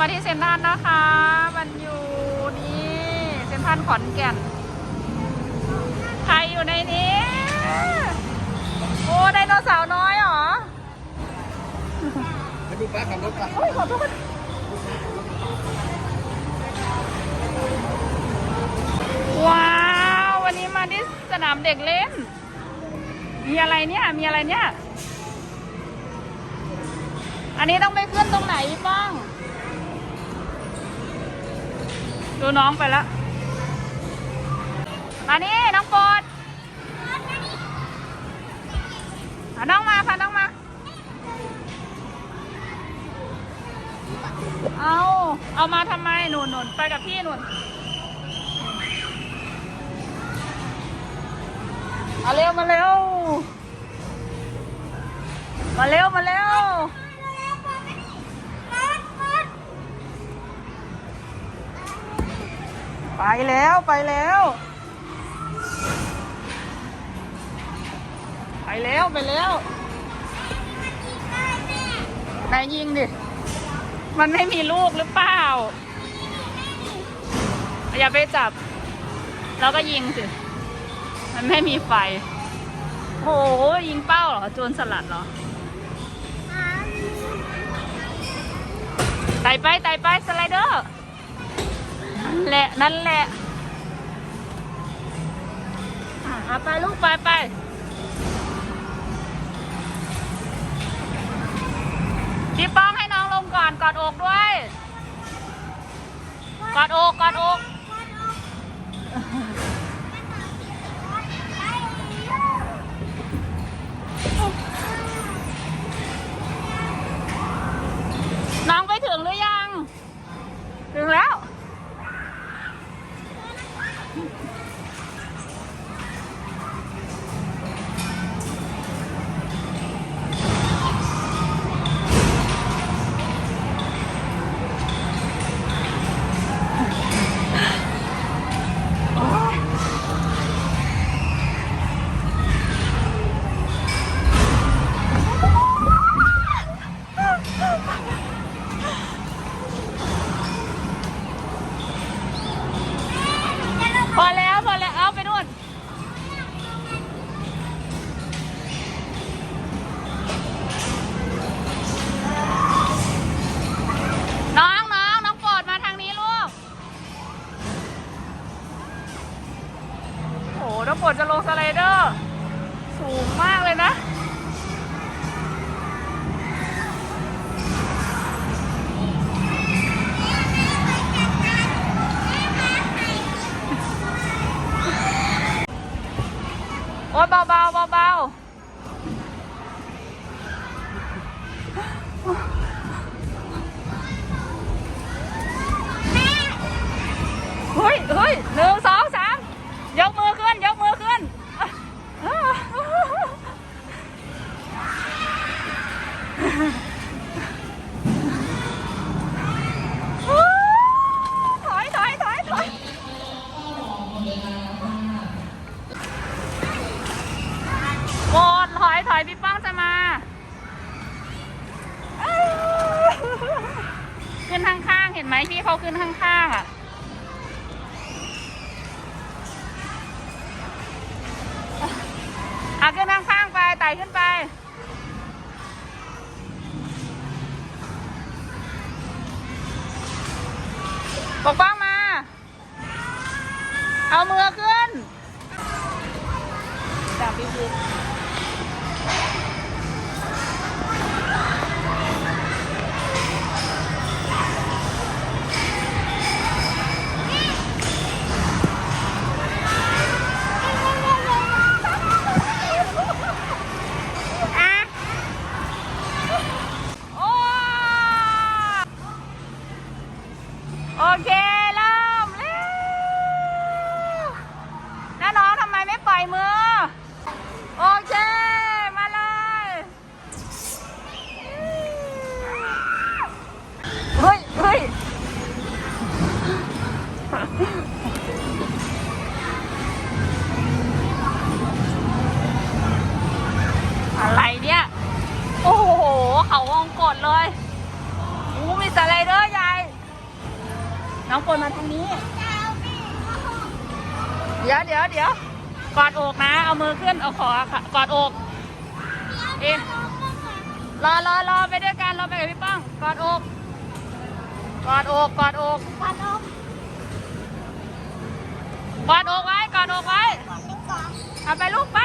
มาที่เซ็นทรัลนะคะ มันอยู่นี่เซ็นทรัลขอนแก่น ใครอยู่ในนี้ โอ้ไดโนเสาร์น้อยเหรอมาดูป้าขับรถป่ะโอ้ยขอโทษว้าว วันนี้มาที่สนามเด็กเล่น มีอะไรเนี่ย มีอะไรเนี่ย อันนี้ต้องไปขึ้นตรงไหนบ้าง ดูน้องไปแล้ว มานี่น้องโปรดอะน้องมาพาน้องมา เอาเอามาทำไมหนุนหนุนไปกับพี่หนุนมาเร็วมาเร็ว มาเร็วมาเร็ว ไปแล้วไปแล้ว ไปแล้วไปแล้วไหนยิงดิ มันไม่มีลูกหรือเปล่า อย่าไปจับ แล้วก็ยิงสิ มันไม่มีไฟ โหยิงเป้าเหรอ โจรสลัดเหรอไต่ไปไต่ไปสไลเดอร์นั่น แหละนั่นแหละเอาไปลูกไปไปพี่ป้องให้น้องลงก่อนกอดอกด้วย กอดอกกอดอก เบาๆ อยพี่ป้องจะมาขึ้นข้างๆเห็นไหมพี่เขาขึ้นข้างๆอะอะขึ้นข้างๆไปไต่ขึ้นไปปกป้องมา เอามือขึ้น โอเคเริ่มเร็วแล้วน้องทำไมไม่ปล่อยมือ โอเค มาเลยเฮ้ยเฮ้ยอะไรเนี่ย โอ้โห เขาวงกดเลยอู้มีสไลเดอร์ใหญ่ น้องปรดมาทางนี้ เดี๋ยวเดี๋ยวเดี๋ยวกอดอกนะ เอามือขึ้น เอาขอค่ะกอดอก เอ๊ะรอรอรอไปด้วยกันรอไปกับพี่ป้อง กอดอก กอดอกกอดอกกอนอมกอดอกไว้กอดอกไว้เอาไปลูกไป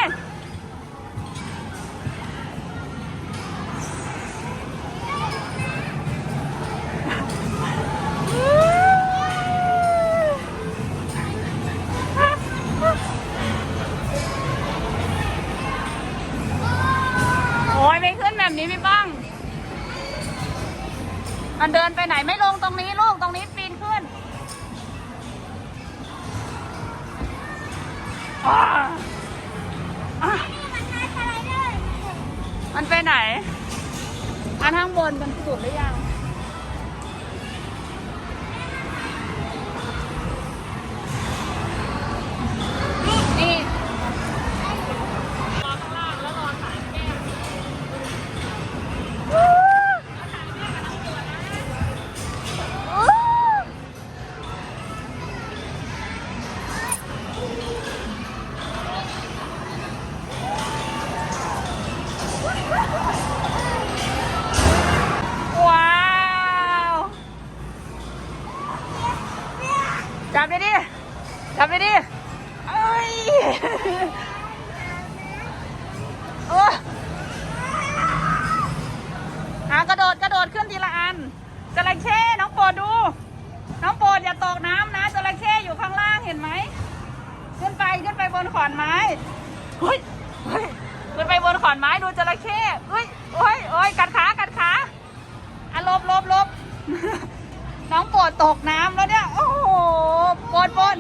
เดินไปไหนไม่ลงตรงนี้ลูกตรงนี้ปีนขึ้นมันไลเดอร์มันไปไหน อันข้างบนมันสุดหรือยัง ระเข้น้องโปรดดู น้องโปรดอย่าตกน้ำนะจระเข้อยู่ข้างล่างเห็นไหมขึ้นไปขึ้นไปบนขอนไม้เฮ้ยเฮ้ยขึ้นไปบนขอนไม้ดูจระเข้เฮ้ยโอ้ยโอ้ยกัดขากัดขาอะหลบลบลบน้องโปรดตกน้ำแล้วเนี่ยโอ้โหปนปน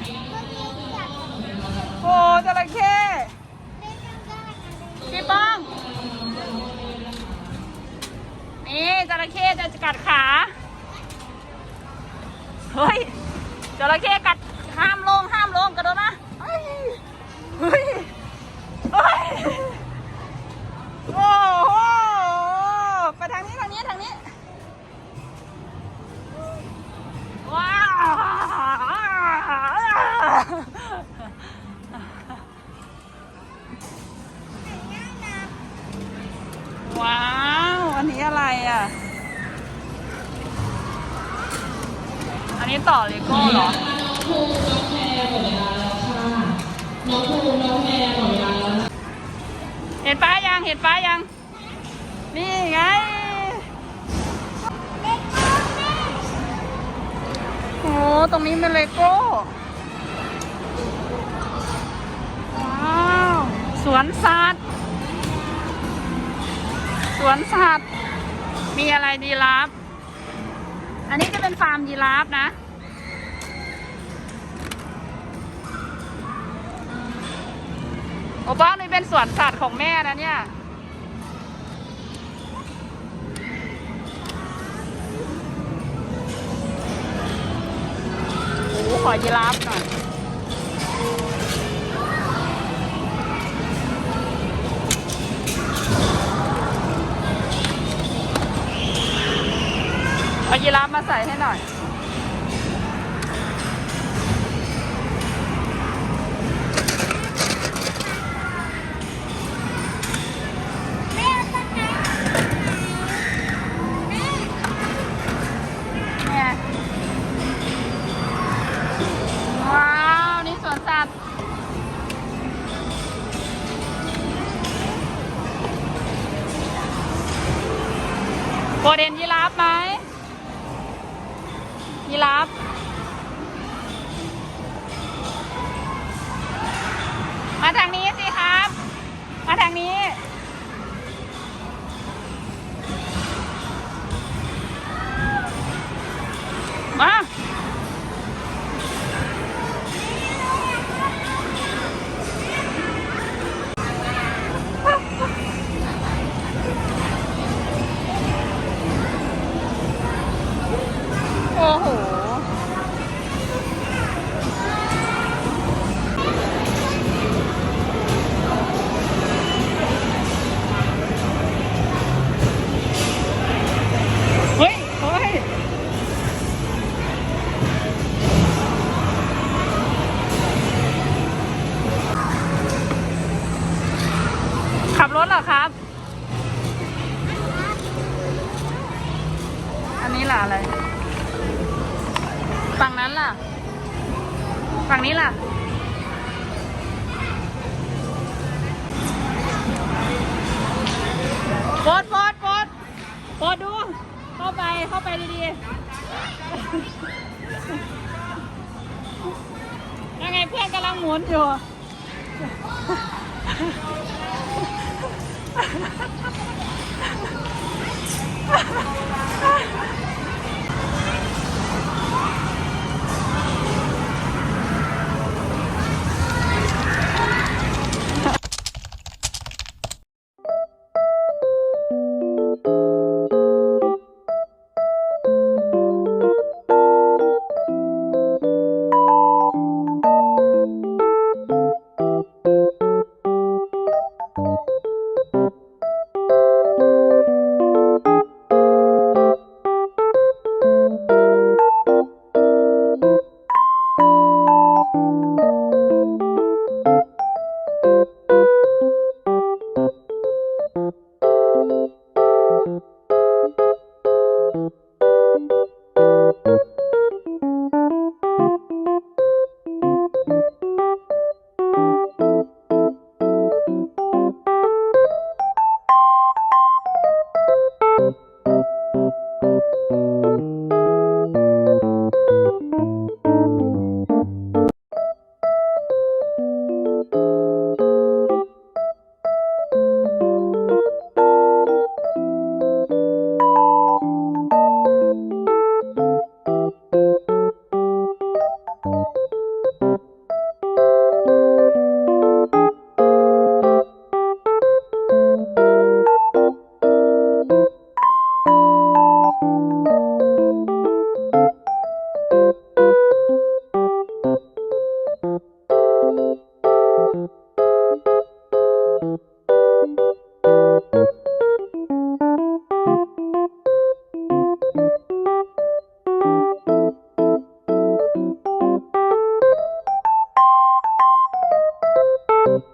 โอ้จระเข้พี่ป้องนี่จระเข้จะกัดขา เฮ้ยจระเข้กัดห้ามลงห้ามลงกระโดดนะเฮ้ยเฮ้ยเฮ้ยโอ้โหไปทางนี้ทางนี้ทางนี้ว้าวว้าว อันนี้อะไรอะ นี้ต่อเลโก้เหรอเห็นป้ายยังเห็นป้ายัง นี่ไงโอ้ตรงนี้เป็นเลโก้ว้าวสวนสัตว์สวนสัตว์มีอะไรดีราฟอันนี้จะเป็นฟาร์มยีราฟนะ โอ้บ้านนี่เป็นสวนสัตว์ของแม่นะเนี่ย โอ้ขอยีราฟหน่อยเอายีราฟมาใส่ให้หน่อย ดีๆยังไงเพื่อนกำลังหมุนอยู่ ส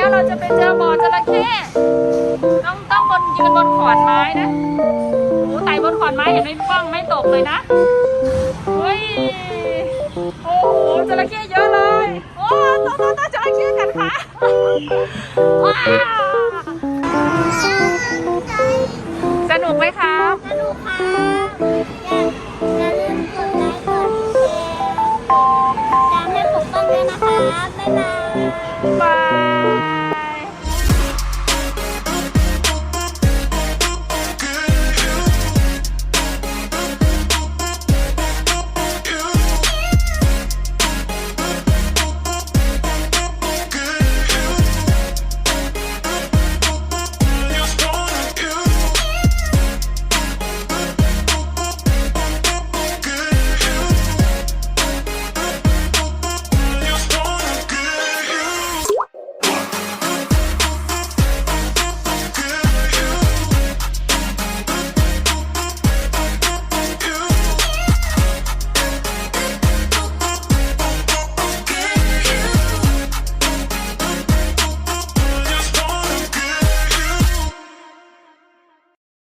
แล้วเราจะไปเจอบ่อจระเข้ต้องต้องบนยืนบนขอนไม้นะโอ้ไต่บนขอนไม้เห็นไหมป้องไม่ตกเลยนะเฮ้ยโอ้โหจระเข้เยอะเลยโอ้ตัวตัวตัวจระเข้กันค่ะว้าวสนุกไหมครับสนุกค่ะอย่าอย่าลืมกดไลค์กดแชร์ตามให้ผมบ้างด้วยนะคะบ๊ายบายบาย